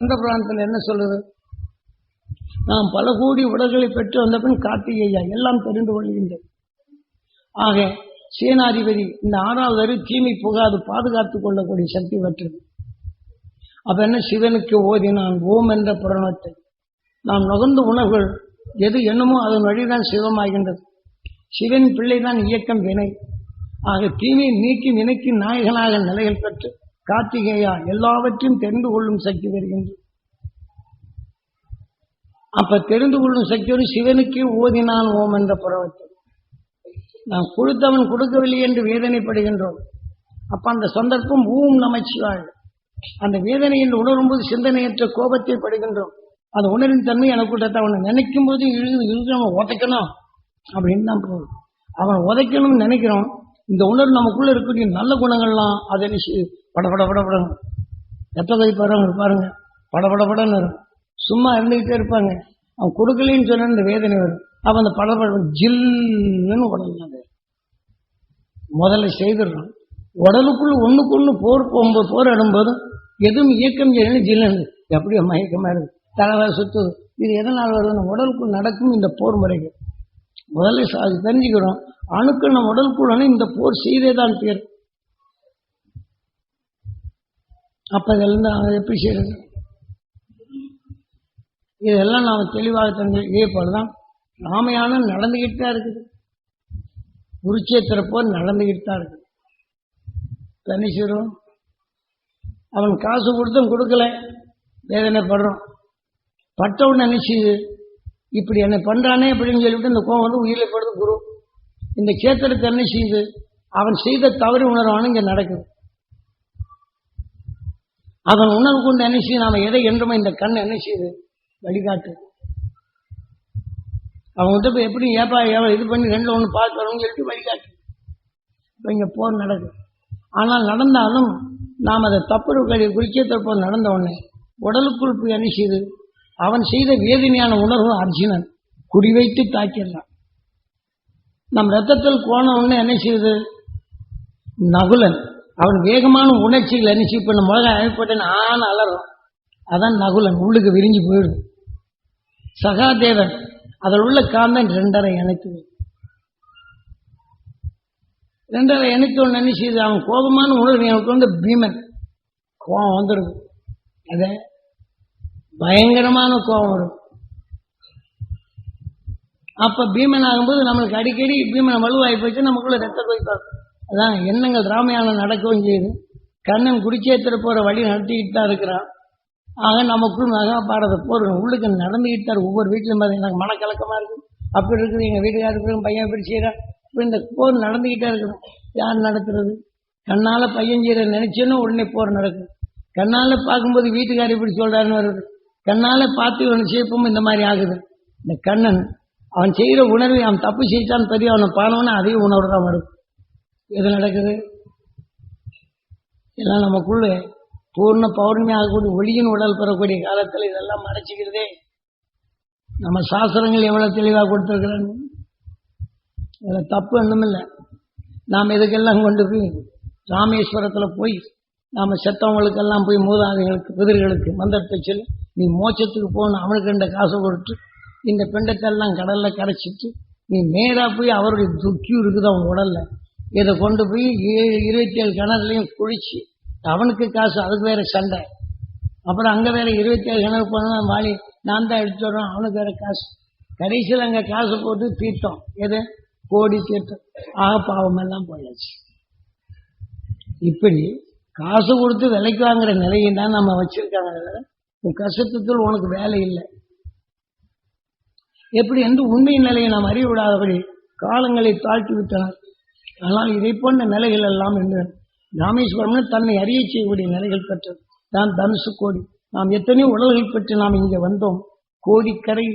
அந்த புராணத்தில் என்ன சொல்லுது? நாம் பல கோடி உடல்களை பெற்று வந்த பின் கார்த்திகையா எல்லாம் தெரிந்து கொள்கின்றது ஆக சேனாதிபதி இந்த ஆறாவது அறிவு தீமை புகாது பாதுகாத்துக் கொள்ளக்கூடிய சக்தி பெற்றது. அப்ப என்ன? சிவனுக்கு ஓதினான் ஓம் என்ற புராணத்தை. நாம் நுகர்ந்த உணர்வுகள் எது என்னமோ அதன் வழிதான் சிவமாகின்றது. சிவன் பிள்ளைதான் இயக்கம் வினை. ஆக தீமையை நீக்கி நினைக்கும் நாயகனாக நிலைகள் பெற்று கார்த்திகேயா எல்லாவற்றையும் தெரிந்து கொள்ளும் சக்தி வருகின்றது அப்ப தெரிந்து கொள்ளும் சக்தியோடு சிவனுக்கு ஓதினான் ஓம் என்ற புறவத்தை. நாம் கொடுத்தவன் கொடுக்கவில்லை என்று வேதனைப்படுகின்றோம். அப்ப அந்த சந்தர்ப்பம் ஊம் நமச்சிவாள் அந்த வேதனை என்று உணரும்போது சிந்தனையற்ற கோபத்தை படுகின்றோம். அந்த உணரின் தன்மை எனக்கு அவனை நினைக்கும் போது இழுது இழுது அவன் உதைக்கணும். அப்படின்னு தான் போகணும் அவன் உதைக்கணும்னு நினைக்கிறோம். இந்த உணர்வு நமக்குள்ள இருக்கக்கூடிய நல்ல குணங்கள்லாம் அதை படபட படபடணும் எத்த அவங்க பாருங்க. படபடபடன்னு வரும். சும்மா இருந்துகிட்டே இருப்பாங்க. அவன் கொடுக்கலன்னு சொன்ன இந்த வேதனை வரும். அப்போ அந்த படபட ஜில்லுன்னு உடல் முதல்ல செய்திடணும் உடலுக்குள்ள ஒன்றுக்கு ஒன்று போர் போகும்போது போராடும்போது எதுவும் இயக்கம் செய்யணும் ஜில்லுன்னு. எப்படியோ மயக்கமாக இருக்குது தலைவர் சுத்துது இது எதனால் வருதுன்னு உடலுக்குள் நடக்கும் இந்த போர் முறைகள். முதல்ல அது தெரிஞ்சுக்கிறோம் அணுக்கள் நம்ம உடலுக்குள்ள இந்த போர் செய்தே தான் பேர் அப்ப இதெல்லாம் அவன் எப்படி செய்கிறது? இதெல்லாம் நாம தெளிவாக தந்து இதே போலதான் ராமயானம் நடந்துகிட்டு தான் இருக்குது. குருச்சேத்திர போர் நடந்துகிட்டு தான் இருக்குது. தனிச்சிரும் அவன் காசு கொடுத்தும் கொடுக்கல. வேதனைப்படுறோம் பட்டவுடன் நினைச்சு இப்படி என்னை பண்றானே அப்படின்னு சொல்லிவிட்டு இந்த கோவம் வந்து உயிரில் படுது குரு. இந்த கேத்திரத்தை என்ன செய்யுது அவன் செய்த தவறு உணர்வானு இங்க நடக்குது. அதன் உணர்வு கொண்டு என்ன செய்யும் நாம எதை என்றுமே இந்த கண் என்ன செய்யுது வழிகாட்டு. அவங்ககிட்ட போய் எப்படி ஏப்பா ஏவா இது பண்ணி ரெண்டு ஒன்று பார்த்து வரணும்னு சொல்லிட்டு வழிகாட்டு. இப்போ இங்கே போர் நடக்குது. ஆனால் நடந்தாலும் நாம் அதை தப்பு குறிச்சே போர் நடந்த உடனே உடலுக்குள் போய் என்ன செய்யுது அவன் செய்த வேதனையான உணர்வு அர்ஜுனன் குறிவைத்து தாக்கிடுறான் நம் ரத்தத்தில் கோண உடனே என்ன செய்யுது நகுலன் அவன் வேகமான உணர்ச்சிகள் அனுச்சி செய்ய பண்ண மிளகா அழைப்பட்டேன் ஆன அலறும். அதான் நகுலன். உள்ளுக்கு விரிஞ்சு போயிடும் சகாதேவன். அதில் உள்ள காந்தன் ரெண்டரை இணைத்து ரெண்டரை இணைத்து ஒன்று நினைச்சது அவன் கோபமான உணர்வு எனக்கு வந்து பீமன். கோபம் வந்துடும் அது பயங்கரமான கோபம் வரும். அப்ப பீமன் ஆகும்போது நம்மளுக்கு அடிக்கடி பீமன் வலுவாகி போச்சு நமக்குள்ள ரத்த வைப்பார் அதான் எண்ணங்கள் ராமயானம் நடக்கவும் செய்யுது. கண்ணன் குடிச்சேத்திர போகிற வழி நடத்திக்கிட்டு தான் இருக்கிறான். ஆக நமக்குள் மகாபாரத போர் உள்ளுக்கு நடந்துக்கிட்டு தான் ஒவ்வொரு வீட்டிலும் பார்த்தீங்கன்னா எனக்கு மனக்கலக்கமாக இருக்குது அப்படி இருக்குது எங்கள் வீட்டுக்காரருக்கு பையன் இப்படி செய்கிறான் இந்த போர் நடந்துக்கிட்டே இருக்கணும் யார் நடத்துறது? கண்ணால் பையன் செய்கிற நினைச்சேன்னு உடனே போர் நடக்கும். கண்ணால் பார்க்கும்போது வீட்டுக்காரர் இப்படி சொல்கிறாருன்னு வருது. கண்ணால் பார்த்து இவன் செய்யப்போம் இந்த மாதிரி ஆகுது. இந்த கண்ணன் அவன் செய்கிற உணர்வை அவன் தப்பு செய்தான் பெரிய அவனை பானவன அதே உணர்வு தான் வரும் எது நடக்குது? எல்லாம் நமக்குள்ள பூர்ண பௌர்ணமி ஆகக்கூடிய ஒளியின் உடல் பெறக்கூடிய காலத்தில் இதெல்லாம் மறைச்சிக்கிறதே. நம்ம சாஸ்திரங்கள் எவ்வளவு தெளிவாக கொடுத்துருக்குறாங்க இதில் தப்பு ஒண்ணுமில்லை நாம் இதுக்கெல்லாம் கொண்டு போய் ராமேஸ்வரத்தில் போய் நாம் செத்தவங்களுக்கெல்லாம் போய் மூதாதைகளுக்கு குதிரைகளுக்கு மந்திரத்தை சொல்லி நீ மோட்சத்துக்கு போகணும் அவனுக்கு ரெண்டு காசு கொடுத்து இந்த பிண்டத்தெல்லாம் கடலில் கரைச்சிட்டு நீ நேராக போய் அவருடைய துக்கி இருக்குது அவன் உடலில்? இதை கொண்டு போய் இருபத்தி ஏழு கிணறுலையும் குளிச்சு அவனுக்கு காசு அதுக்கு வேற சண்டை. அப்புறம் அங்க வேற இருபத்தி ஏழு கிணறு போனா வாளி நான் தான் எடுத்து வர்றேன் அவனுக்கு வேற காசு. கடைசியில் அங்க காசு போட்டு தீர்த்தோம். எது? கோடி தீர்த்தம். ஆக பாவம் எல்லாம் போயாச்சு. இப்படி காசு கொடுத்து விலைக்கு வாங்குற நிலையை தான் நம்ம வச்சிருக்காங்க உன் கஷ்டத்துக்குள் உனக்கு வேலை இல்லை. எப்படி? என்று உண்மை நிலையை நாம் அறிய விடாதபடி காலங்களை தாழ்த்தி விட்டனர் ஆனால் இதை போன்ற நிலைகள் எல்லாம் என்று ராமேஸ்வரம்னு தன்னை அறிய செய்யக்கூடிய நிலைகள் பெற்றது தான் தனுசு கோடி நாம் எத்தனையோ உடல்கள் பெற்று நாம் இங்கே வந்தோம். கோடிக்கரை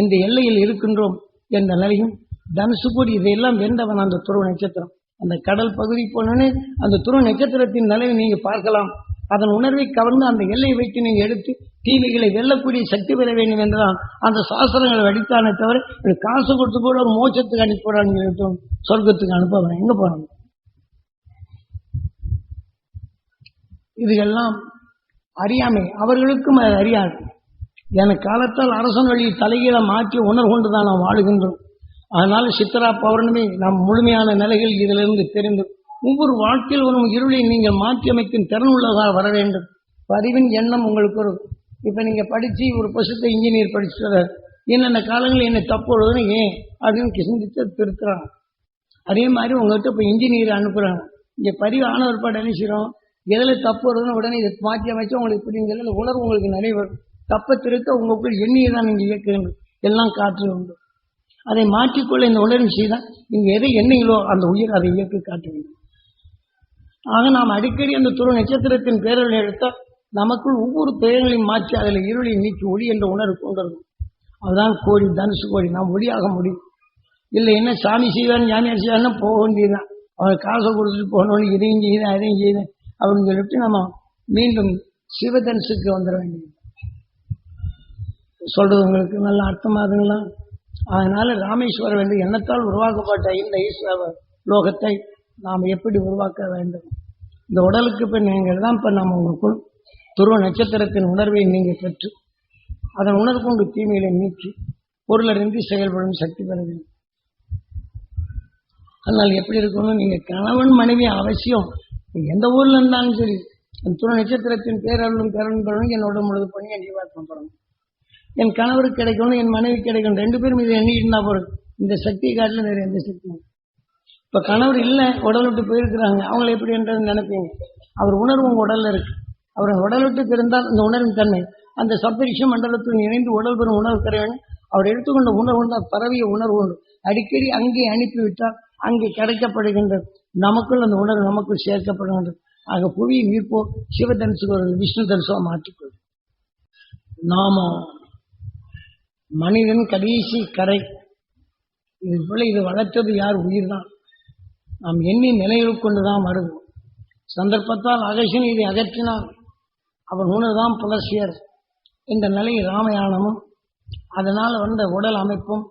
இந்த எல்லையில் இருக்கின்றோம் என்ற நிலையும் தனுசு கோடி இதையெல்லாம் வென்றவன் அந்த துருவ நட்சத்திரம். அந்த கடல் பகுதி போனோடனே அந்த துருவ நட்சத்திரத்தின் நிலையை நீங்க பார்க்கலாம். அதன் உணர்வை கவர்ந்து அந்த எல்லையை வைத்து நீங்கள் எடுத்து தீமைகளை வெல்லக்கூடிய சக்தி பெற வேண்டும் என்றுதான் அந்த சாஸ்திரங்களை வடித்தானே தவிர இது காசு கொடுத்து கூட ஒரு மோட்சத்துக்கு அனுப்பிடுறாங்க சொர்க்கத்துக்கு அனுப்ப அவன் எங்க போறாங்க? இதுகெல்லாம் அறியாமை. அவர்களுக்கும் அது அறியாது. என காலத்தால் அரசன் வழி தலைகீழ மாற்றி உணர்வு கொண்டுதான் நாம் வாழுகின்றோம். அதனால சித்ரா பௌர்ணமி நம் முழுமையான நிலைகள் இதிலிருந்து தெரிந்து ஒவ்வொரு வாழ்க்கையில் வரும் இருளை நீங்கள் மாற்றி அமைக்கும் திறன் உள்ளதாக வர வேண்டும். பதிவின் எண்ணம் உங்களுக்கு ஒரு இப்போ நீங்கள் படித்து ஒரு பசுத்த இன்ஜினியர் படிச்சுட்டு என்னென்ன காலங்களில் என்ன தப்பு உள்ளதுன்னு ஏன் அப்படின்னு சிந்தித்து திருத்துறாங்க. அதே மாதிரி உங்கள்கிட்ட இப்போ இன்ஜினியர் அனுப்புகிறாங்க இங்கே பதிவு ஆன ஒரு பாடம் என்ன தப்பு வருதுன்னு உடனே இதை மாற்றி அமைச்சு உங்களுக்கு இப்படின்னு சொல்லி உணர்வு உங்களுக்கு நிறைய வரும். தப்பை திருத்த உங்களுக்குள் எண்ணியை தான் நீங்கள் இயக்குங்க எல்லாம் காற்று உண்டு. அதை மாற்றிக்கொள்ள இந்த உணர்வு செய்தால் நீங்கள் எதை எண்ணீங்களோ அந்த உயிர் அதை இயக்க காட்ட வேண்டும் ஆக நாம் அடிக்கடி அந்த துரு நட்சத்திரத்தின் பேரலை எடுத்தால் நமக்குள் ஒவ்வொரு துயரங்களையும் மாற்றி அதில் இருளை நீக்கி ஒளி என்ற உணர்வு கொண்டிருக்கும். அதுதான் கோடி தனுசு கோடி. நாம் ஒளியாக முடியும். இல்லை என்ன சாமி செய்வான் ஞானியார் செய்வான்னு போக வேண்டியதுதான். அவன் காசை கொடுத்துட்டு போகணும்னு இதையும் செய்தேன் அதையும் செய்தேன் அப்படின்னு சொல்லிட்டு நம்ம மீண்டும் சிவதனுசுக்கு வந்துட வேண்டியது சொல்றது உங்களுக்கு நல்ல அர்த்தமாகுங்களா அதனால ராமேஸ்வரம் என்று எண்ணத்தால் உருவாக்கப்பட்ட இந்த ஈஸ்வர லோகத்தை நாம் எப்படி உருவாக்க வேண்டும்? இந்த உடலுக்கு இப்போ நீங்கள் தான் இப்போ நாம் உங்களுக்குள் துருவ நட்சத்திரத்தின் உணர்வை நீங்கள் பெற்று அதன் உணர்வு கொண்டு தீமைகளை நீக்கி பொருளறிந்து செயல்படும் சக்தி பெற அதனால் எப்படி இருக்கணும்? நீங்கள் கணவன் மனைவி அவசியம். எந்த ஊரில் இருந்தாலும் சரி அந்த துணை நட்சத்திரத்தின் பேரருளும் பேரன் பெறணும் என்னோட முழுது பண்ணி என் ஜீவாத்மம் பெறணும் என் கணவருக்கு கிடைக்கணும் என் மனைவி கிடைக்கணும். ரெண்டு பேரும் இதை எண்ணிட்டு இருந்தா இந்த சக்தியை காட்டில வேறு எந்த சக்தியும் இப்ப கணவர் இல்லை உடல் விட்டு போயிருக்கிறாங்க. அவங்களை எப்படி என்றது நினைப்பீங்க? அவர் உணர்வு உங்க உடல்ல இருக்கு. அவர் உடல் விட்டு பிறந்தால் அந்த உணர்வின் தன்மை. அந்த சப்தரிஷ மண்டலத்துடன் இணைந்து உடல் பெறும் உணர்வு பெற அவர் எடுத்துக்கொண்ட உணர்வு தான் பரவிய உணர்வு உண்டு. அடிக்கடி அங்கே அனுப்பிவிட்டால் அங்கே கிடைக்கப்படுகின்றது நமக்குள் அந்த உணர்வு நமக்குள் சேர்க்கப்படுகின்றது. ஆக புவி மீட்போ சிவதனுசுக்கு ஒரு விஷ்ணு தனுசுவா மாற்றிக்கொள்ளும் நாம மனிதன் கடைசி கரை. இது போல இது வளர்த்தது யார்? உயிர்தான். நாம் எண்ணி நிலையில் கொண்டுதான் வருது சந்தர்ப்பத்தால் அகசின் இதை அகற்றினால் அவன் உணர்தான் புலசியர். இந்த நிலை ராமயானமும் அதனால் வந்த உடல் அமைப்பும்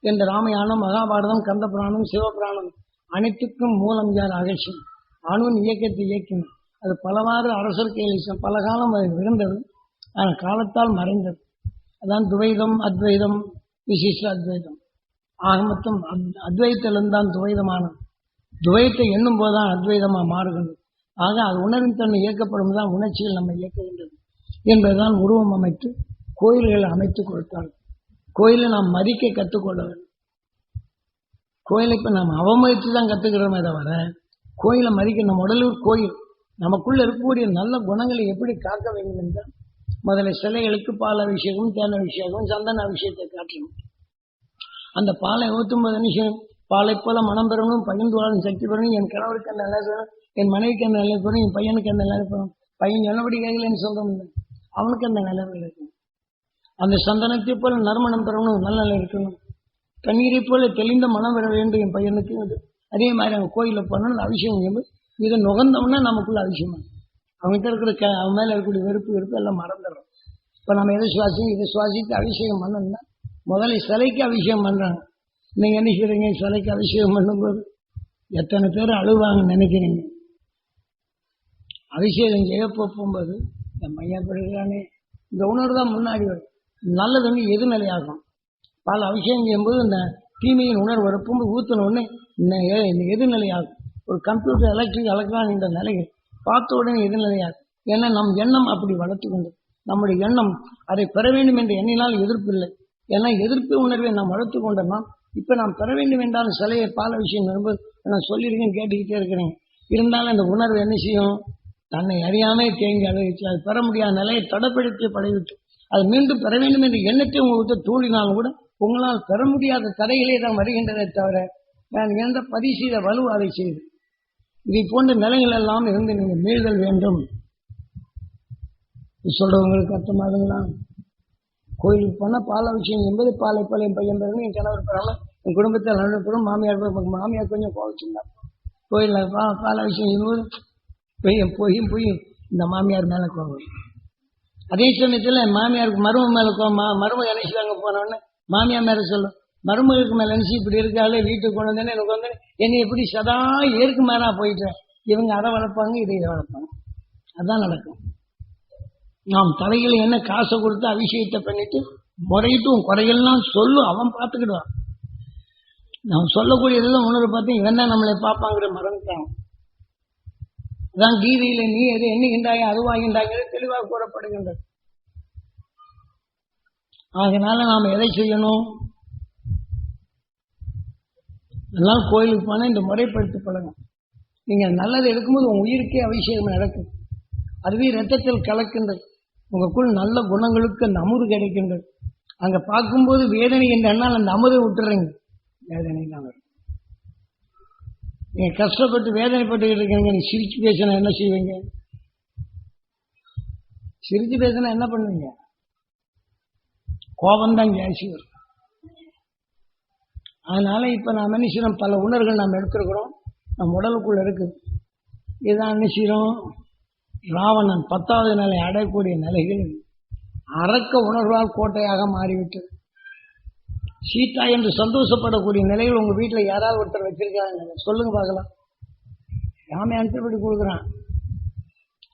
இந்த ராமயானம் மகாபாரதம் கந்தபுராணம் சிவபுராணம் அனைத்துக்கும் மூலம் யார் அகசி அணுவின் இயக்கத்தை இயக்கினார் அது பலவாறு அரசர் கையில் பல காலம் அது இருந்தது ஆனால் காலத்தால் மறைந்தது. அதான் துவைதம் அத்வைதம் விசிஷ்ட அத்வைதம். ஆக மொத்தம் அத்- அத்வைத்திலிருந்தான் துவைதமானது. துவைத்தை எண்ணும் போதுதான் அத்வைதமாக மாறுகிறது. ஆக அது உணர்வின் தன்மை இயக்கப்படும் தான் உணர்ச்சியில் நம்ம இயக்குகின்றது என்பதுதான் உருவம் அமைத்து கோயில்களை அமைத்து கொடுத்தார்கள் கோயிலை நாம் மதிக்க கற்றுக்கொள்ள வேண்டும். கோயிலை இப்போ நாம் அவமதித்து தான் கத்துக்கிறோமே தவிர கோயிலை மதிக்க நம்ம உடலூர் கோயில் நமக்குள்ளே இருக்கக்கூடிய நல்ல குணங்களை எப்படி காக்க வேண்டும் என்றால் முதல்ல சிலைகளுக்கு பால் அபிஷேகம் தேன் அபிஷேகம் சந்தன அபிஷேகத்தை காட்டணும். அந்த பாலை ஊற்றும் போது என்ன செய்யணும்? பாலை போல மனம் பெறணும் பகிர்ந்து வாழும் சக்தி பெறணும் என் கணவருக்கு அந்த நிலை பெறணும் என் மனைவிக்கு அந்த நிலை பெறணும் என் பையனுக்கு அந்த நிலை பெறணும் பையன் சொன்னபடி கேட்கலன்னு சொல்றோம்? அவனுக்கு அந்த நிலை இருக்கணும் அந்த சந்தனத்தை போல நறுமணம் பெறணும் நல்ல நிலை இருக்கணும். கண்ணீரை போல தெளிந்த மனம் பெற வேண்டும் என் பையனுக்கு. அது. அதே மாதிரி அவன் கோயிலில் போனோம்னு அந்த அபிஷேகம் செய்யும்போது இதை நுகர்ந்தோம்னா நமக்குள்ள அபிஷேகம். அவன்கிட்ட இருக்கிற க அவன் மேலே இருக்கக்கூடிய வெறுப்பு வெறுப்பு எல்லாம் மறந்துடுறோம் இப்போ நம்ம எதை சுவாசி இதை சுவாசித்து அபிஷேகம் பண்ணோம்னா முதல்ல சிலைக்கு அபிஷேகம் பண்ணுறாங்க நீங்க என்ன செய்கிறீங்க சிலைக்கு அபிஷேகம் பண்ணும்போது எத்தனை பேர் அழுவாங்கன்னு நினைக்கிறீங்க? அபிஷேகம் செய்ய போகும்போது இந்த மையப்படுகிறானே இந்த உணர்வு தான் முன்னாடி வரும். நல்லது வந்து எதிர்நிலையாகும் பல அபிஷேகம் செய்யும்போது இந்த தீமையின் உணர்வு வரப்பும் ஊற்றின இந்த எதிர்நிலையாகும் ஒரு கம்ப்யூட்டர் எலக்ட்ரிக் எலக்ட்ரானிக் இந்த நிலையை பார்த்த உடனே எதிர்நிலையாகும் ஏன்னா நம் எண்ணம் அப்படி வளர்த்து கொண்டு நம்முடைய எண்ணம் அதை பெற வேண்டும் என்று எண்ணினால் எதிர்ப்பு இல்லை. ஏன்னா எதிர்ப்பு உணர்வை நாம் வளர்த்து கொண்டோம்னா இப்ப நாம் பெற வேண்டும் என்றாலும் சிலையை பால விஷயம் வரும்போது நான் சொல்லியிருக்கேன் கேட்டுக்கிட்டே இருக்கிறேன். இருந்தாலும் அந்த உணர்வு என்ன செய்யும்? தன்னை அறியாமே தேங்கி அழகிச்சு அது பெற முடியாத நிலையை தடப்படுத்தி படைவிட்டு அது மீண்டும் பெற வேண்டும் என்ற எண்ணத்தை உங்கள்கிட்ட தூண்டினாலும் கூட உங்களால் பெற முடியாத தடைகளே தான் வருகின்றதே தவிர நான் எந்த பதிவு வலு அதை செய்து. இதை போன்ற நிலைகள் எல்லாம் இருந்து நீங்கள் மீழ்தல் வேண்டும். இது சொல்றவங்களுக்கு அர்த்தமாகுங்களா? கோயிலுக்கு போனால் பால் அபிஷேகம் என்பது பாலை போல என் பையன் பிறகு என் கணவர் பிறகு என் குடும்பத்தில் ரெண்டு மாமியார் மாமியார் கொஞ்சம் கோவிச்சிருந்தா. கோயிலில் பா பால் அபிஷேகம் என்பது பொய்யும் பொய்யும் பொய்யும் இந்த மாமியார் மேலே கோவம் அதே சமயத்தில் மாமியாருக்கு மரும மேலே கோவம் மா- மருமக என்ன போனோடனே மாமியார் மேலே சொல்லும் மருமகளுக்கு மேலே நினச்சி இப்படி இருக்காளே வீட்டுக்கு கொண்டு வந்தேன்னு எனக்கு வந்து என்னை எப்படி சதா ஏற்கு மேலா போயிட்டேன் இவங்க அதை வளர்ப்பாங்க இதை இதை வளர்ப்பாங்க. அதான் நடக்கும். நாம் தலையில என்ன காசை கொடுத்து அபிஷேகத்தை பண்ணிட்டு முறையிட்டும் உன் குறைகள்லாம் அவன் பார்த்துக்கிடுவான். நாம் சொல்லக்கூடியதெல்லாம் உணர்வு பார்த்து இவன் தான் நம்மளை பார்ப்பாங்கிற மறந்துட்டான். அதான் கீதையில நீ எது எண்ணுகின்றாய் அதுவாகின்றாய் தெளிவாக கூறப்படுகின்றது. அதனால நாம் எதை செய்யணும்? அதனால கோயிலுக்கு போனால் இந்த முறைப்படுத்தி பழகும் நீங்கள் நல்லது எடுக்கும்போது உன் உயிருக்கே அபிஷேகம் நடக்கும். அதுவே ரத்தத்தில் கலக்கின்றது. உங்களுக்குள் நல்ல குணங்களுக்கு அந்த அமுது கிடைக்கின்றது. அங்க பார்க்கும்போது வேதனை என்ற அந்த அமுதை விட்டுறீங்க. வேதனை தான் வரும். நீங்க கஷ்டப்பட்டு வேதனைப்பட்டுக்கிட்டு இருக்கீங்க நீ சிரிச்சு பேசினா என்ன செய்வீங்க? சிரிச்சு பேசினா என்ன பண்ணுவீங்க? கோபம்தான் ஜாஸ்தி வரும். அதனால இப்ப நான் என்ன பல உணர்வுகள் நாம் எடுத்துருக்கிறோம். நம் உடலுக்குள்ள இருக்கு இதான் என்ன ராவணன் பத்தாவது நிலை அடையக்கூடிய நிலைகள் அரக்க உணர்வால் கோட்டையாக மாறிவிட்டது. சீதா என்று சந்தோஷப்படக்கூடிய நிலையில் உங்க வீட்டில் யாராவது ஒருத்தர் வச்சிருக்காங்க சொல்லுங்க பார்க்கலாம். ராம அனுப்பி கொடுக்குறான்.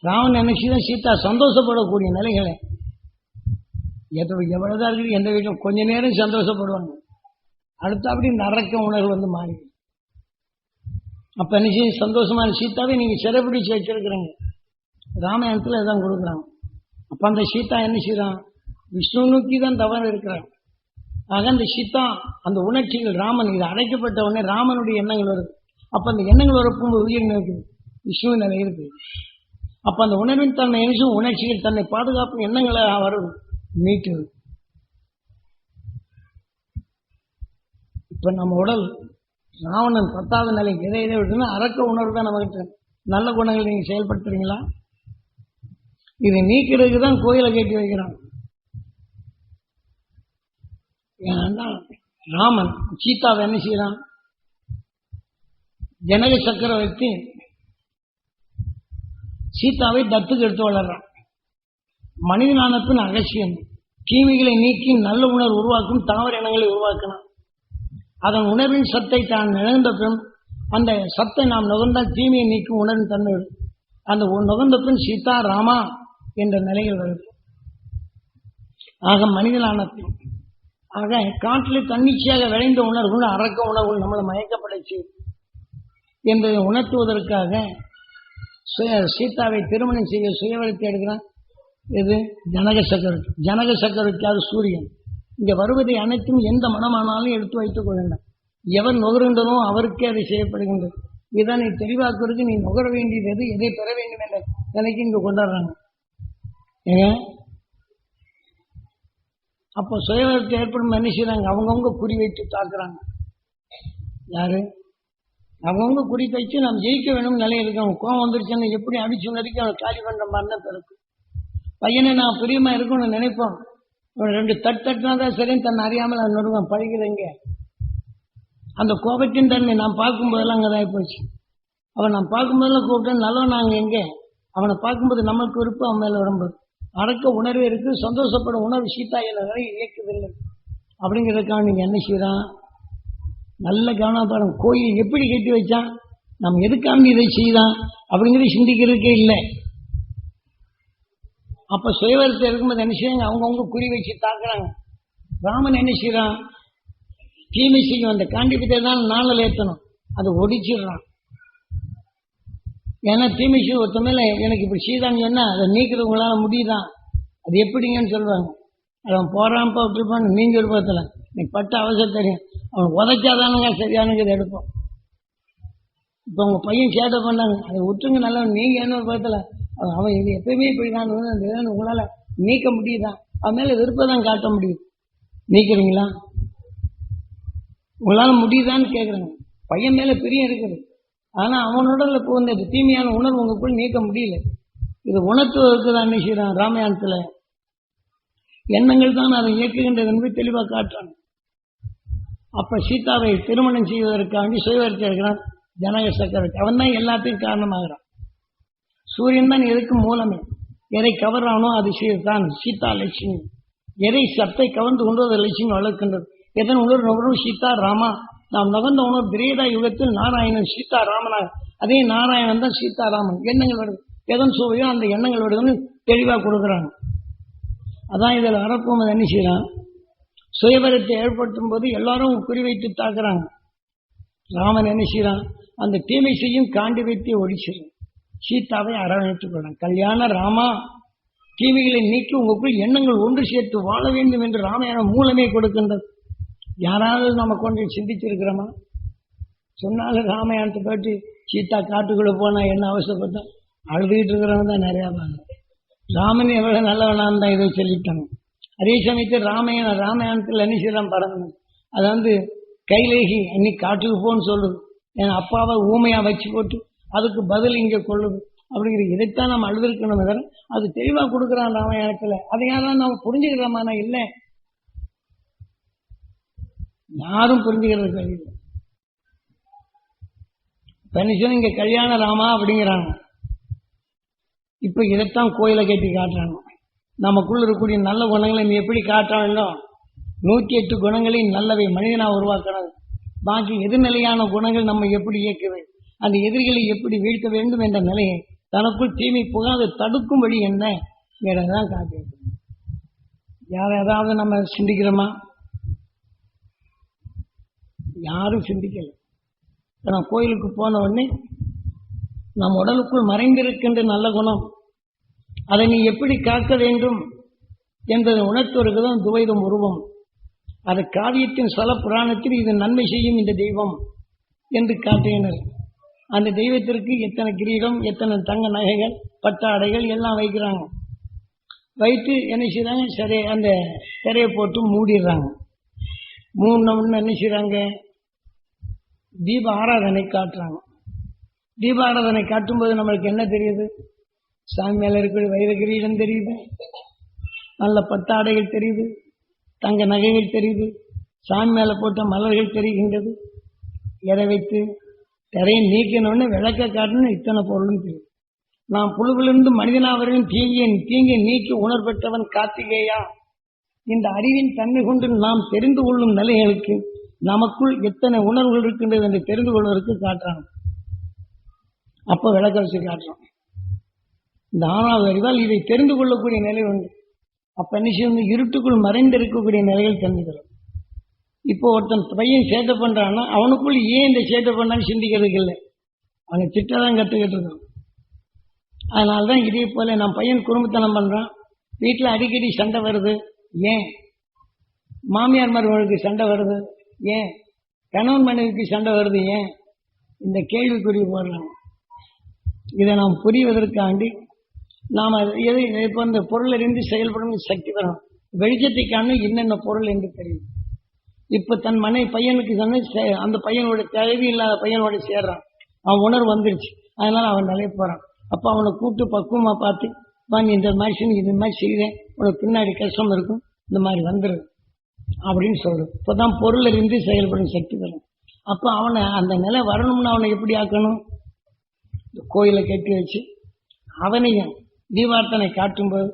ராவன் நினைச்சுதான் சீதா சந்தோஷப்படக்கூடிய நிலைகளை எதோ எவ்வளவுதான் இருக்குது எந்த வீட்டில் கொஞ்ச நேரம் சந்தோஷப்படுவாங்க. அடுத்த அப்படி நரக்க உணர்வு வந்து மாறி அப்ப என்ன செய்ய சந்தோஷமான சீதாவை நீங்க சிறைப்பிடிச்சு வச்சிருக்கிறீங்க. ராமாயணத்தில் இதான் கொடுக்குறான் அப்போ அந்த சீதா என்ன செய்யறான் விஷ்ணு நோக்கி தான் தவறு இருக்கிறான். ஆக அந்த சீதா அந்த உணர்ச்சிகள் ராமன் இது அடைக்கப்பட்ட உடனே ராமனுடைய எண்ணங்கள் வருது. அப்போ அந்த எண்ணங்கள் வரப்போது உயிர் நினைக்குது விஷ்ணுவின் நிலை இருக்கு. அப்போ அந்த உணர்வின் தன்மை என்ன உணர்ச்சிகள் தன்னை பாதுகாப்பு எண்ணங்களை வரும். மீட்டு. இப்போ நம்ம உடல் ராவணன் பத்தாவது நிலை எதை எதை விட்டுன்னா அறக்க உணர்வு தான் நம்மகிட்ட. நல்ல குணங்கள் நீங்கள் செயல்படுத்துறீங்களா? இதை நீக்கிறதுக்கு தான் கோயிலை கட்டி வைக்கிறான். ஏன்னா ராமன் சீதாவை என்ன செய்யறான் ஜனக சக்கரவர்த்தி சீதாவை தத்துக்கு எடுத்து வளர்றான். மனிதனான பின் அகசியம். தீமைகளை நீக்கி நல்ல உணர்வு உருவாக்கும் தாவர இனங்களை உருவாக்கினான். அதன் உணர்வின் சத்தை தான் நிகழ்ந்த பின் அந்த சத்தை நாம் நுகர்ந்தால் தீமையை நீக்கும் உணர்வின் தன்மை. அந்த நுகர்ந்த பின் சீதா ராமா என்ற நிலையில் வருது ஆக மனிதனான ஆக காற்றில் தன்னிச்சையாக விளைந்த உணர்வுகள் அரக்க உணர்வுகள் நம்மளை மயக்கப்பட செய்யும். என்பதை உணர்த்துவதற்காக சுய சீதாவை திருமணம் செய்ய சுயவரத்தை எடுக்கிறான். எது ஜனக சக்கரவர்த்தி. ஜனக சக்கரவர்த்தியாவது சூரியன். இங்க வருவதை அனைத்தும் எந்த மனமானாலும் எடுத்து வைத்துக் கொள்ளுங்கள் எவர் நுகர்கின்றனோ அவருக்கே அது செய்யப்படுகின்றது. இதை நீ தெளிவாக்குறதுக்கு நீ நுகர வேண்டியது எது எதை பெற வேண்டும் என்ற நிலைக்கு இங்கு கொண்டாடுறாங்க. ஏன் அப்போ சுயநலத்தை ஏற்படும் மனுஷன் அவங்கவுங்க குறி வைத்து தாக்குறாங்க. யாரு? அவங்கவுங்க குறி வைத்து நாம் ஜெயிக்க வேணும் நிலை இருக்கணும் கோவம் வந்துருச்சுன்னு எப்படி அடிச்சு நடிக்க அவன் காலி பண்ற மாதிரி தான் பிறகு பையனை நான் பிரியமா இருக்கணும்னு நினைப்போம். ஒரு ரெண்டு தட்டு தட்டினா தான் சரி தன்னை அறியாமல் நான் நடுவேன் பழகிறேங்க அந்த கோபத்தின் தன்மை நான் பார்க்கும்போதெல்லாம் அங்கே தான் போச்சு. அவன் நான் பார்க்கும்போதெல்லாம் கூப்பிட்டேன் நல்லவன் நாங்கள் எங்கே? அவனை பார்க்கும்போது நம்மளுக்கு விருப்பம் அவன் மேலே வரும்போது அடக்க உணர்வு இருக்கு சந்தோஷப்படும் உணர்வு சீதா என்ன இயக்குதில்லை அப்படிங்கிறதுக்காக நீங்கள் என்ன செய்யறான் நல்ல கவனம் கோயில் எப்படி கட்டி வச்சான் நம்ம எதுக்காண்டி இதை செய்தான் அப்படிங்கிறது சிந்திக்கிறதுக்கே இல்லை. அப்போ சுயவரத்தை இருக்கும்போது என்ன செய்றாங்க? அவங்கவுங்க குறி வச்சு தாக்குறாங்க. ராமன் என்ன செய்யறான் தீமை செய்யும் அந்த காண்டிபத்தை தான் நாளில் ஏற்றணும் அதை ஒடிச்சிடுறான். ஏன்னா தீமை செய்ய எனக்கு இப்படி செய்தான்னு சொன்னால் அதை நீக்கிறவங்களால முடியுதான் அது எப்படிங்கன்னு சொல்லுவாங்க. அவன் போறான்ப்பா விட்டுருப்பான்னு நீங்க விருப்பத்தில் நீ பட்ட அவசரம் தெரியும். அவன் உதைச்சாதானுங்க சரியானுங்கிறது எடுப்போம். இப்போ உங்கள் பையன் சேட்டை பண்ணாங்க. அதை விட்டுருங்க நல்லவன். நீங்க என்ன விருப்பத்தில் அவன் இது எப்பயுமே இப்படி தான். உங்களால் நீக்க முடியுதான் அவன் மேலே விருப்பம் தான் காட்ட முடியும். நீக்கிறீங்களா? உங்களால் முடியுதான்னு கேட்குறாங்க பையன் மேலே பிரியம் இருக்குது. ஆனா அவனோட இப்போ தீமையான உணர்வு உங்களுக்குள் நீக்க முடியல. இது உணர்த்துவதற்கு தான் என்ன செய்யறான் ராமாயணத்துல? எண்ணங்கள் தான் அதை இயக்குகின்றது என்று தெளிவா காட்டுறாங்க. அப்ப சீதாவை திருமணம் செய்வதற்காண்டி சுயவரத்தை இருக்கிறான் ஜனக சக்கரவர்த்தி. அவன் தான் எல்லாத்துக்கும் காரணமாகிறான். சூரியன் தான் எதுக்கு மூலமே. எதை கவர்றானோ அது தான் சீதா லட்சுமி. எதை சத்தை கவர்ந்து கொண்டு அது லட்சுமி வளர்க்கின்றது? எதன் உணர்வு சீதா ராமா. நாம் நகர்ந்த திரேதா யுகத்தில் நாராயணன் சீதா ராமனாக அதே நாராயணன் தான் சீதா ராமன் எண்ணங்கள் வருது. எதன் சுவையோ அந்த எண்ணங்கள் வருதுன்னு தெளிவாக கொடுக்குறாங்க. அதான் இதில் வரப்போகும்போது என்ன செய்யலாம் சுயபரத்தை ஏற்படுத்தும் போது எல்லாரும் குறிவைத்து தாக்குறாங்க. ராமன் என்ன செய்யறான் அந்த தீமை செய்யும் காண்டி வைத்து ஒழிச்சிடும் சீதாவை அரவணைத்துக் கொள்றான். கல்யாண ராமா தீமைகளை நீக்கி உங்களுக்குள் எண்ணங்கள் ஒன்று சேர்த்து வாழ வேண்டும் என்று ராமாயணம் மூலமே கொடுக்கின்றது. யாராவது நம்ம கொண்டு சிந்திச்சிருக்கிறோமா? சொன்னாலும் ராமாயணத்தை பற்றி சீதா காட்டுக்குள்ள போனா என்ன அவசரப்பட்டோம் அழுதுகிட்டு இருக்கிறவங்க தான் நிறையா பாங்க ராமன் எவ்வளவு நல்லவனா தான் இதை சொல்லிட்டாங்க. அதே சமயத்தில் ராமாயணம் ராமாயணத்தில் என்ன செய்யலாம் அது வந்து கைலேகி இன்னைக்கு காட்டுக்கு போன்னு சொல்லுது என் அப்பாவை ஊமையா வச்சு போட்டு அதுக்கு பதில் இங்க கொள்ளுது அப்படிங்கிற இதைத்தான் நம்ம அழுதுருக்கணும் அது தெளிவா கொடுக்குறான் ராமாயணத்துல. அதையாதான் நம்ம புரிஞ்சுக்கிறோமானா இல்லை. யாரும் புரிஞ்சுக்கிறது கிடையாது பெனிஷன் இங்க கல்யாண ராமா அப்படிங்கிறாங்க. இப்ப இதைத்தான் கோயிலை கட்டி காட்டுறாங்க. நமக்குள்ள இருக்கக்கூடிய நல்ல குணங்களை நீ எப்படி காட்டுறாங்களோ நூற்றி எட்டு குணங்களையும் நல்லவை மனிதனா உருவாக்கணும் பாக்கி எதிர்நிலையான குணங்கள் நம்ம எப்படி இயக்குவது அந்த எதிரிகளை எப்படி வீழ்த்த வேண்டும் என்ற நிலையை தனக்குள் தீமை புகாத தடுக்கும் வழி என்ன? தான் காட்டி யார் ஏதாவது நம்ம சிந்திக்கிறோமா? யாரும் சிந்திக்கல. நான் கோயிலுக்கு போன உடனே நம் உடலுக்குள் மறைந்திருக்கின்ற நல்ல குணம். அதை நீ எப்படி காக்க வேண்டும் என்பதை உணர்த்துவதுதான் துவைதம் உருவம். அது காவியத்தின் சல புராணத்தில் இது நன்மை செய்யும் இந்த தெய்வம் என்று காட்டினர். அந்த தெய்வத்திற்கு எத்தனை கிரீடம் எத்தனை தங்க நகைகள் பட்டாடைகள் எல்லாம் வைக்கிறாங்க. வைத்து என்ன செய்கிறாங்க சரி அந்த திரையை போட்டு மூடிடுறாங்க. மூணு என்ன செய்கிறாங்க தீப ஆராதனை காட்டுறாங்க. தீப ஆராதனை காட்டும்போது நம்மளுக்கு என்ன தெரியுது? சாமி மேல இருக்கிற வைர கிரீடம் தெரியுது. நல்ல பத்தாடைகள் தெரியுது. தங்க நகைகள் தெரியுது. சாமி மேல போட்ட மலர்கள் தெரிகின்றது. எதை வைத்து? திரையை நீக்கணும்னு விளக்க காட்டணும் இத்தனை பொருளும் தெரியும் நாம் புழுவிலிருந்து மனிதனாவரின் தீங்கிய தீங்கை நீக்கி உணர்பெற்றவன் கார்த்திகேயா. இந்த அறிவின் தன்மை கொண்டு நாம் தெரிந்து கொள்ளும் நிலைகளுக்கு நமக்குள் எத்தனை உணர்வுகள் இருக்கின்றது என்று தெரிந்து கொள்வதற்கு காட்டுறாங்க. அப்ப விளக்க காட்டுறான். காட்டுறோம் இந்த ஆணாவது அறிவால் இதை தெரிந்து கொள்ளக்கூடிய நிலை உண்டு. அப்ப என்ன வந்து இருட்டுக்குள் மறைந்திருக்கக்கூடிய நிலைகள் தெரிஞ்சுக்கிறோம் இப்போ ஒருத்தன் பையன் சேட்டை பண்றான்னா அவனுக்குள் ஏன் இந்த சேட்டை பண்ணான்னு சிந்திக்கிறதுக்கு இல்லை. அவனை திட்டதான் கத்துக்கிட்டு இருக்கான். அதனால்தான் இதே போல நான் பையன் குடும்பத்தனம் பண்றான். வீட்டில் அடிக்கடி சண்டை வருது. ஏன்? மாமியார் மருமகளுக்கு சண்டை வருது. ஏன்? கணவன் மனைவிக்கு சண்டை வருது ஏன்? இந்த கேள்விக்குறி போடுறாங்க இதை நாம் புரிவதற்காண்டி நாம் எது இப்போ இந்த பொருளிலிருந்து செயல்படும் சக்தி வரும். வெளிச்சத்தை என்னென்ன பொருள் என்று தெரியும். இப்போ தன் மனை பையனுக்கு சொன்ன அந்த பையனோட தேவை இல்லாத பையனோட சேர்றான். அவன் உணர்வு வந்துருச்சு. அதனால அவன் நிலைய போகிறான் அப்போ அவனை கூப்பிட்டு பக்குவமாக பார்த்து "பா, இந்த மாதிரி இந்த மாதிரி செய்கிறேன் உனக்கு பின்னாடி கஷ்டம் இருக்கும். இந்த மாதிரி வந்துடுது அப்படின்னு சொல்றது. இப்போதான் பொருள் இருந்து செயல்படும் சக்தி வரும் அப்போ அவனை அந்த நிலை வரணும்னு அவனை எப்படி ஆக்கணும்? இந்த கோயிலை கட்டி வச்சு அவனையும் தீபார்த்தனை காட்டும்போது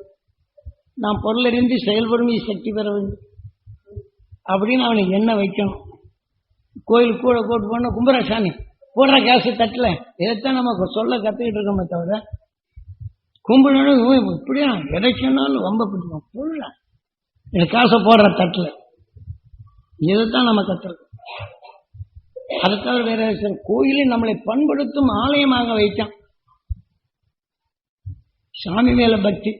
நான் பொருளறிந்து செயல்படும் சக்தி பெற வேண்டும். அப்படின்னு அவனை என்ன வைக்கணும். கோயிலுக்கு கூட போட்டு போன கும்பராசாமி போடுற காசு தட்டல. இதைத்தான் நம்ம சொல்ல கத்துக்கிட்டு இருக்கோமே தவிர கும்பிடணும் இப்படியா எதை சொன்னாலும் ரொம்ப பிடிக்கும் பொருளா இந்த காசை போடுற தட்டலை. இதைத்தான் நம்ம கத்துருக்கோம் அதை தவிர வேற சில கோயிலை நம்மளை பண்படுத்தும் ஆலயமாக வைத்தான். சாமி மேல பக்தி.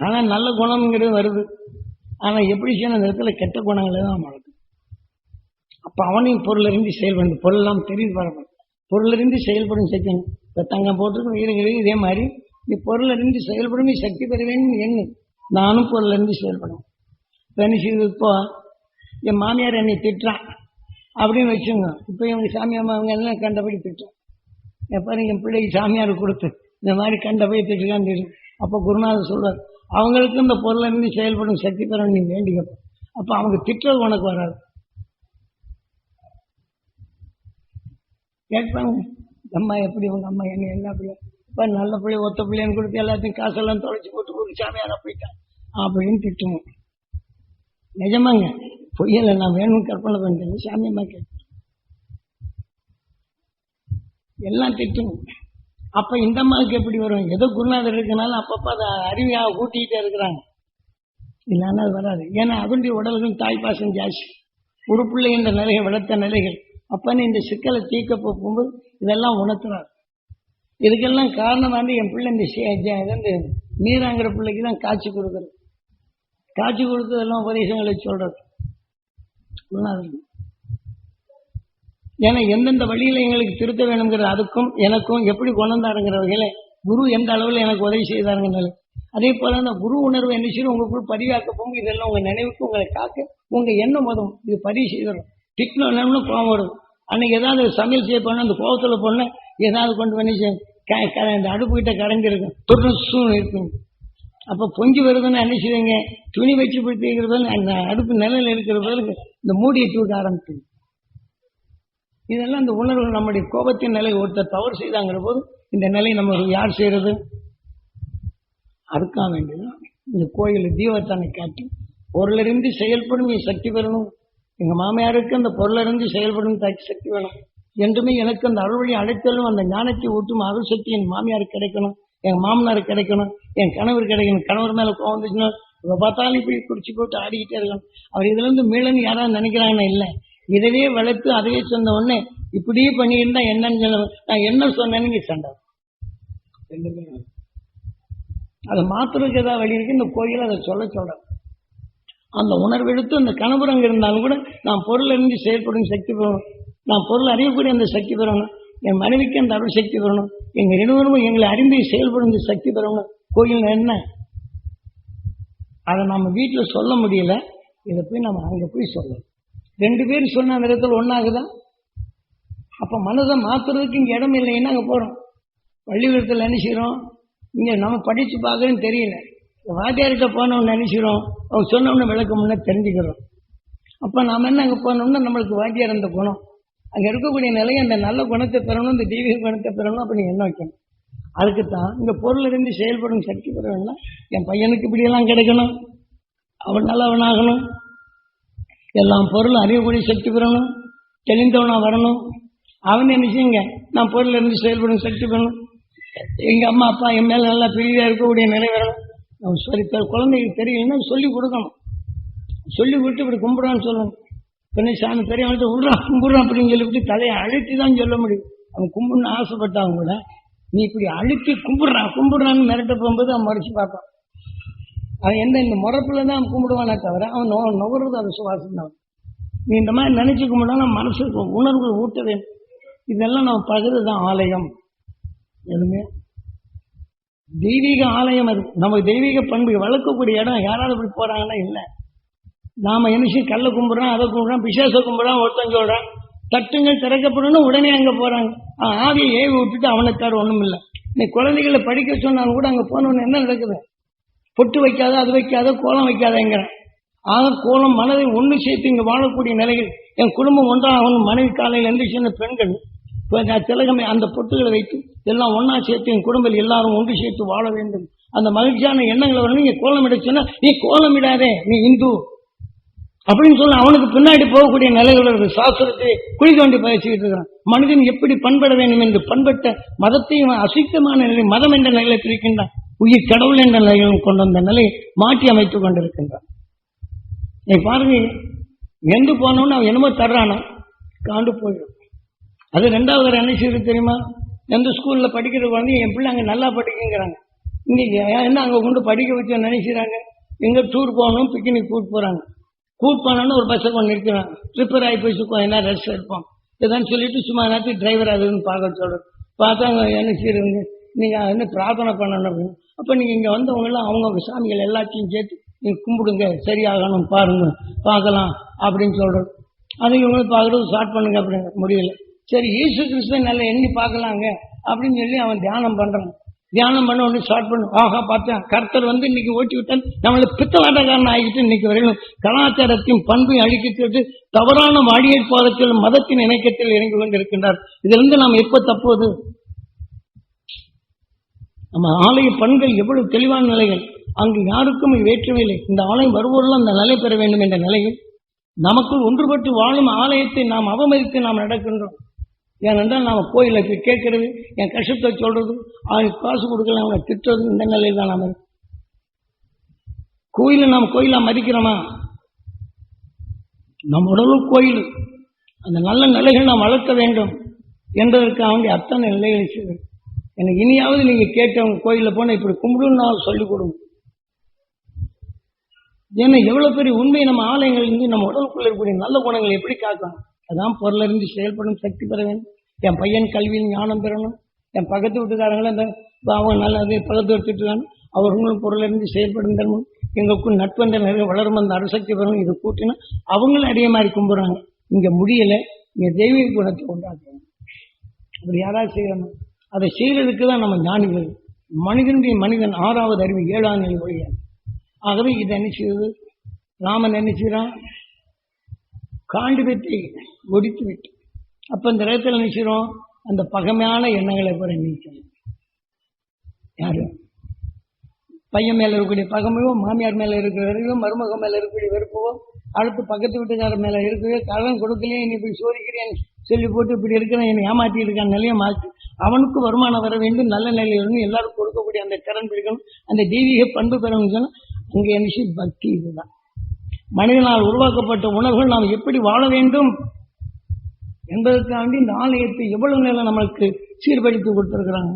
ஆனா நல்ல குணம்ங்கிறது வருது. ஆனா எப்படி செய்யணும்? அந்த இடத்துல கெட்ட குணங்களை தான் வளர்க்கும் அப்ப அவனையும் பொருளிருந்து செயல்படும் பொருள் எல்லாம் தெரிந்து வரப்படும் பொருளிருந்து செயல்படும் சக்தி. இப்ப தங்கம் போட்டிருக்கும் வீரர்களே இதே மாதிரி. நீ பொருளிருந்து செயல்படும் நீ சக்தி பெற வேண்டும் எண்ணு. நானும் பொருளிருந்து செயல்படும் இப்போ என்ன செய்வது இப்போ என் மாமியார் என்னை திட்டுறான் அப்படின்னு வச்சுங்க. இப்போ இவங்க சாமி அம்மா அவங்க எல்லாம் கண்டபடி திட்டுறான் எப்பாரு என் பிள்ளைக்கு சாமியார் கொடுத்து இந்த மாதிரி கண்டபடி திட்டுறான்னு தெரியும். அப்போ குருநாதர் சொல்வார் அவங்களுக்கு இந்த பொருளை செயல்படும் சக்தி பெறணும் நீ வேண்டிக்கப்ப. அப்போ அவங்க திட்டுறது உனக்கு வராது. கேட்பாங்க. அம்மா எப்படி உங்க அம்மா என்ன என்ன பிள்ளை? இப்போ நல்ல பிள்ளை ஒத்த பிள்ளைன்னு கொடுத்து எல்லாத்தையும் காசெல்லாம் தொலைச்சி போட்டு ஒரு சாமியாரா போயிட்டான் அப்படின்னு திட்டுவோம் நிஜமாங்க. பொய்யல நான் வேணும் கற்பனை பண்ணுறேன் சாமி அம்மா எல்லாம் திட்டும். அப்ப இந்த அம்மாவுக்கு எப்படி வரும்? ஏதோ குருநாதர் இருக்கனால அப்பப்போ அதை அறிவியாக ஊட்டிக்கிட்டே இருக்கிறாங்க. இல்லைன்னா அது வராது. ஏன்னா உடலுக்கும் உடல்கள் தாய்ப்பாசம் ஜாஸ்தி. உறுப்புள்ள என்ற நிலையை வளர்த்த நிலைகள். அப்பன்னு இந்த சிக்கலை தீர்க்க போகும்போது இதெல்லாம் உணர்த்துறாரு. இதுக்கெல்லாம் காரணம் வந்து என் பிள்ளை இந்த நீராங்கிற பிள்ளைக்கு தான் காய்ச்சி கொடுக்குறது. காய்ச்சி கொடுத்ததெல்லாம் உபதேசங்களை சொல்றது ஏன்னா எந்தெந்த வழியில எங்களுக்கு திருத்த வேணுங்கிற அதுக்கும் எனக்கும் எப்படி கொண்டாருங்கிற வகையில குரு எந்த அளவில் எனக்கு உதவி செய்தாருங்கிறது அதே போல அந்த குரு உணர்வு என்ன செய்யும்? உங்களுக்குள் பதிவாக்க போங்க இதெல்லாம் உங்க நினைவுக்கு உங்களை காக்க உங்க எண்ணம் வரும் இது பதிவு செய்திடும் திட்டினோம்னு கோவம் வரும். அன்னைக்கு ஏதாவது சமையல் செய்ய போனா அந்த கோபத்துல போனா ஏதாவது கொண்டு பண்ணி செய்- அடுப்பு கிட்ட கரைஞ்சிருக்கும். துர்சூ இருக்கும் அப்ப பொங்கி வருதுன்னு என்ன செய்வீங்க? துணி வச்சு பிடிக்கிறது அந்த அடுப்பு நிலையில் இருக்கிறதால இந்த மூடியை தூக்க ஆரம்பிக்கும் இதெல்லாம் இந்த உணர்வு நம்முடைய கோபத்தின் நிலை ஒருத்தர் தவறு செய்தாங்கிற போது இந்த நிலை நம்ம யார் செய்யறது? அதுக்காக வேண்டியதுதான். இந்த கோயில் தீபத்தானை காட்டி பொருளிருந்து செயல்படும் சக்தி பெறணும். எங்க மாமியாருக்கு அந்த பொருளிருந்து செயல்படும் சக்தி வேணும். என்றுமே எனக்கு அந்த அருள்வழி அழைத்தலும் அந்த ஞானத்தை ஊட்டும் அருள் சக்தி என் மாமியாருக்கு கிடைக்கணும். என் மாமனாருக்கு கிடைக்கணும் என் கணவர் கிடைக்கணும் கணவர் மேல கோவம் வந்துச்சுன்னா இவ பார்த்தாலும் இப்படி குடிச்சு போட்டு ஆடிக்கிட்டே இருக்கணும். அவர் இதுல இருந்து மீளன்னு யாராவது நினைக்கிறாங்கன்னா இல்ல. இதவே வளர்த்து அதையே சொன்ன உடனே இப்படியே பண்ணியிருந்தா என்னன்னு சொல்ல நான் என்ன சொன்னேன்னு சண்டை ரெண்டுமே அதை மாத்துறதுக்கு ஏதாவது வழி இருக்கு இந்த கோயில் அதை சொல்ல சொல்றேன். அந்த உணர்வு எடுத்து அந்த கணவர் அங்கே இருந்தாலும் கூட நான் பொருள் அறிஞ்சு செயல்படும் சக்தி பெறணும். நான் பொருள் அறியக்கூடிய அந்த சக்தி பெறணும். என் மனைவிக்கு அந்த அருள் சக்தி தரணும். எங்க இருவரும் எங்களை அறிந்து செயல்படும் சக்தி தரணும் கோயில் என்ன? அதை நம்ம வீட்டில் சொல்ல முடியல. இதை போய் நம்ம அங்கே போய் சொல்லணும். ரெண்டு பேரும் சொன்ன அந்த இடத்துல ஒன்னாகுதா அப்போ மனதை மாற்றுறதுக்கு இங்கே இடம் இல்லைன்னா அங்கே போகிறோம் பள்ளிக்கூடத்தில் நினைச்சிக்கிறோம். இங்கே நம்ம படித்து பார்க்கறேன்னு தெரியல. வாத்தியார்கிட்ட போனோம்னு நினைச்சிடும் அவங்க சொன்னோம்னு விளக்கம்னு தெரிஞ்சுக்கிறோம். அப்போ நாம் என்ன அங்கே போனோம்னா நம்மளுக்கு வாத்தியார் அந்த குணம். அங்கே இருக்கக்கூடிய நிலை அந்த நல்ல குணத்தை பெறணும் இந்த தெய்வீக குணத்தை பெறணும் அப்படின்னு என்ன வைக்கணும்? அதுக்குத்தான் இந்த பொருள் இருந்து செயல்படும் சக்தி பெறணும்னா என் பையனுக்கு இப்படியெல்லாம் கிடைக்கணும். அவன் நல்லவனாகணும். எல்லாம் பொருள் அறியக்கூடிய சக்தி பெறணும். தெளிந்தவனாக வரணும். அவன் என்ன செய்யுங்க? நான் பொருளிலிருந்து இருந்து செயல்படும் சக்தி பெறணும். எங்கள் அம்மா அப்பா என் மேலே நல்லா பிரியா இருக்கக்கூடிய நிலை வரணும். நம்ம சொல்லி குழந்தைக்கு தெரியலன்னா சொல்லி கொடுக்கணும். சொல்லி கொடுத்து இப்படி கும்பிடான்னு சொல்லணும். பின்ன சாமி பெரியவன்ட்டு விடுறான் கும்பிடுறான் அப்படின்னு சொல்லிவிட்டு தலையை அழுத்தி தான் சொல்ல முடியும். அவன் கும்பிடணும்னு ஆசைப்பட்டான் கூட நீ இப்படி அழுத்தி கும்பிடுறான் கும்பிடுறான்னு மிரட்ட போகும்போது அவன் மறைச்சு பார்ப்பான். அவன் எந்த இந்த முறப்புல தான் அவன் கும்பிடுவானே தவிர அவன் நோ நுகர்றது அது சுவாசம் தான். நீ இந்த மாதிரி நினைச்சு கும்பிடலாம் மனசுக்கு உணர்வு ஊட்ட வேண்டும். இதெல்லாம் நம்ம பகுதி தான் ஆலயம். எதுவுமே. தெய்வீக ஆலயம் அது. நமக்கு தெய்வீக பண்பு வளர்க்கக்கூடிய இடம் யாராவது இப்படி போறாங்கன்னா இல்லை. நாம என்ன கல்லை கல்ல கும்பிடுறோம் அதை கும்பிடுறோம் விசேஷ கும்பிடுறோம் ஒருத்தன் சொல்கிறான் தட்டுங்கள் திறக்கப்படணும் உடனே அங்கே போறாங்க. ஆவியை ஏவி விட்டுட்டு அவனுக்கு தர ஒன்றும் இல்லை நீ குழந்தைகளை படிக்க சொன்னாலும் கூட அங்கே போனவொன்னு என்ன நடக்குது? பொட்டு வைக்காத அது வைக்காத கோலம் வைக்காதங்கிறான். ஆக கோலம் மனதை ஒன்று சேர்த்து இங்கே வாழக்கூடிய நிலைகள் என் குடும்பம் ஒன்றாகணும் மனைவி காலையில் எந்திரிச்சின பெண்கள் நான் திலகமே அந்த பொட்டுகளை வைத்து எல்லாம் ஒன்றா சேர்த்து என் குடும்பத்தில் எல்லாரும் ஒன்று சேர்த்து வாழ வேண்டும். அந்த மகிழ்ச்சியான எண்ணங்களை வரணும். நீங்க கோலம் சொன்னால் நீ கோலம் இடாதே நீ இந்து. அப்படின்னு சொல்ல அவனுக்கு பின்னாடி போகக்கூடிய நிலைகள் இருக்கு சாஸ்திரத்தை குழி தோண்டி பயிற்சிக்கிட்டு இருக்கிறான் மனிதன் எப்படி பண்பட வேண்டும் என்று பண்பட்ட மதத்தையும் அசித்தமான நிலை மதம் என்ற நிலையை பிரிக்கின்றான். உயிர் கடவுள் என்ற நிலையிலும் கொண்டு வந்த நிலையை மாற்றி அமைத்துக் கொண்டிருக்கின்றான். நீ பாருங்க எங்கு போனோம்னு அவன் என்னமோ தர்றானா? காண்டு போயிடும். அது ரெண்டாவது என்ன செய்யுது தெரியுமா? எந்த ஸ்கூல்ல படிக்கிற குழந்தைங்க என் பிள்ளை அங்கே நல்லா படிக்குங்கிறாங்க. இங்க ஏன் என்ன அங்க கொண்டு படிக்க வச்சு நினைச்சிறாங்க எங்க டூர் போகணும் பிக்னிக் கூட்டு போறாங்க. கூட்டு ஒரு பஸ்ஸை கொண்டு நிறுத்துறாங்க ரிப்பேர் ஆகி போய் கொஞ்ச நேரம் ரெஸ்ட் எடுப்போம் இதான்னு சொல்லிட்டு சும்மா நேரத்துக்கு டிரைவர் அதுன்னு பார்க்க சொல்றோம் பார்த்தா என்ன செய்யுங்க நீங்கள் என்ன பிரார்த்தனை பண்ணணும் அப்படின்னு. அப்போ நீங்கள் இங்கே வந்தவங்க அவங்கவுங்க சாமிகள் எல்லாத்தையும் சேர்த்து நீங்கள் கும்பிடுங்க சரியாகணும் பாருங்க பார்க்கலாம் அப்படின்னு சொல்கிறோம் அது இவங்களும் பார்க்கறது ஸ்டார்ட் பண்ணுங்க அப்படின்னு. முடியல. சரி ஈஸ்வர கிறிஸ்துவ நல்லா எண்ணி பார்க்கலாங்க அப்படின்னு சொல்லி அவன் தியானம் பண்ணுறான் தியானம் பண்ண உடனே ஸ்டார்ட் பண்ணும் ஆஹா பார்த்தேன். கர்த்தர் வந்து இன்னைக்கு ஓட்டி விட்டான் நம்மளை பித்தலாட்டக்காரன் ஆகிட்டு இன்னைக்கு வரையிலும் கலாச்சாரத்தையும் பண்பையும் அழிக்கிட்டு தவறான வாடியல் பாதத்தில் மதத்தின் இணக்கத்தில் இறங்கி கொண்டு இருக்கின்றார் இதிலிருந்து நாம் எப்ப தப்புவது? நம்ம ஆலய பண்கள் எவ்வளவு தெளிவான நிலைகள். அங்கு யாருக்கும் வேற்றவில்லை இந்த ஆலயம் வருவோரெல்லாம் அந்த நிலை பெற வேண்டும் என்ற நிலையில் நமக்குள் ஒன்றுபட்டு வாழும் ஆலயத்தை நாம் அவமதித்து நாம் நடக்கின்றோம். ஏனென்றால் நாம் கோயிலில் போய் கேட்கறது என் கஷ்டத்தை சொல்றது அவனுக்கு காசு கொடுக்கல அவனை திட்டுறது இந்த நிலையில் தான் நாம கோயிலை நாம் கோயிலா மதிக்கிறோமா? நம் உடலும் கோயில். அந்த நல்ல நிலைகள் நாம் வளர்க்க வேண்டும் என்றதற்கு அவங்க அத்தனை நிலைகளை செய்வேன். எனக்கு இனியாவது நீங்க கேட்டவங்க கோயிலில் போனால் இப்படி கும்பிடுன்னு நான் சொல்லிக் கொடுங்க. ஏன்னா எவ்வளவு பெரிய உண்மை நம்ம ஆலயங்கள் இருந்து நம்ம உடலுக்குள்ள இருக்கக்கூடிய நல்ல குணங்களை எப்படி காக்கணும்? அதான் பொருளறிந்து செயல்படும் சக்தி பெற வேண்டும். என் பையன் கல்வியில் ஞானம் பெறணும். என் பக்கத்து வீட்டுக்காரங்களும் இந்த அவங்க நல்லது பக்கத்து வீட்டுக்காரங்க அவர்களும் பொருளறிந்து செயல்படும் தரணும் எங்களுக்கும் நட்பென்ற நிறைய வளரும் அந்த அரசக்தி பெறணும். இது கூட்டினா அவங்களும் அதே மாதிரி கும்பிட்றாங்க. இங்கே முடியல. இங்கே தெய்வீக குணத்தை உண்டாக்கணும் அப்படி யாராவது செய்யணும் அதை செய்யறதுக்கு தான் நம்ம ஞானிகள். மனிதனுடைய மனிதன் ஆறாவது அறிவு ஏழாம் நிலை ஒழியாது. ஆகவே இதை என்ன செய்வது? ராமன் என்ன செய்கிறான் காண்டிபத்தை ஒடித்து விட்டு. அப்ப இந்த நேரத்தில் நினைச்சிடும் அந்த பகமையான எண்ணங்களை கூட நீக்கணும் யாரு? பையன் மேல இருக்கக்கூடிய பகமையோ மாமியார் மேல இருக்கிற வெறுவோ மருமகம் மேல இருக்கக்கூடிய வெறுப்போ அடுத்து பக்கத்து வீட்டுக்காரர் மேல இருக்கவே கடன் கொடுக்கலையே நீ இப்படி சோதிக்கிறேன்னு சொல்லி போட்டு இப்படி இருக்கிறேன் என்னை ஏமாற்றி இருக்கான் நிலையை மாற்றி அவனுக்கு வருமானம் வர வேண்டும் நல்ல நிலையில் இருந்து எல்லாரும் கொடுக்கக்கூடிய அந்த திறன் பிடிக்கணும் அந்த தெய்வீக பண்பு பெறணும் சொன்னால் அங்கே என்ன பக்தி இதுதான். மனிதனால் உருவாக்கப்பட்ட உணர்வுகள் நாம் எப்படி வாழ வேண்டும் என்பதற்காண்டி இந்த ஆலயத்தை எவ்வளவு நேரம் நம்மளுக்கு சீர்படுத்தி கொடுத்திருக்கிறாங்க?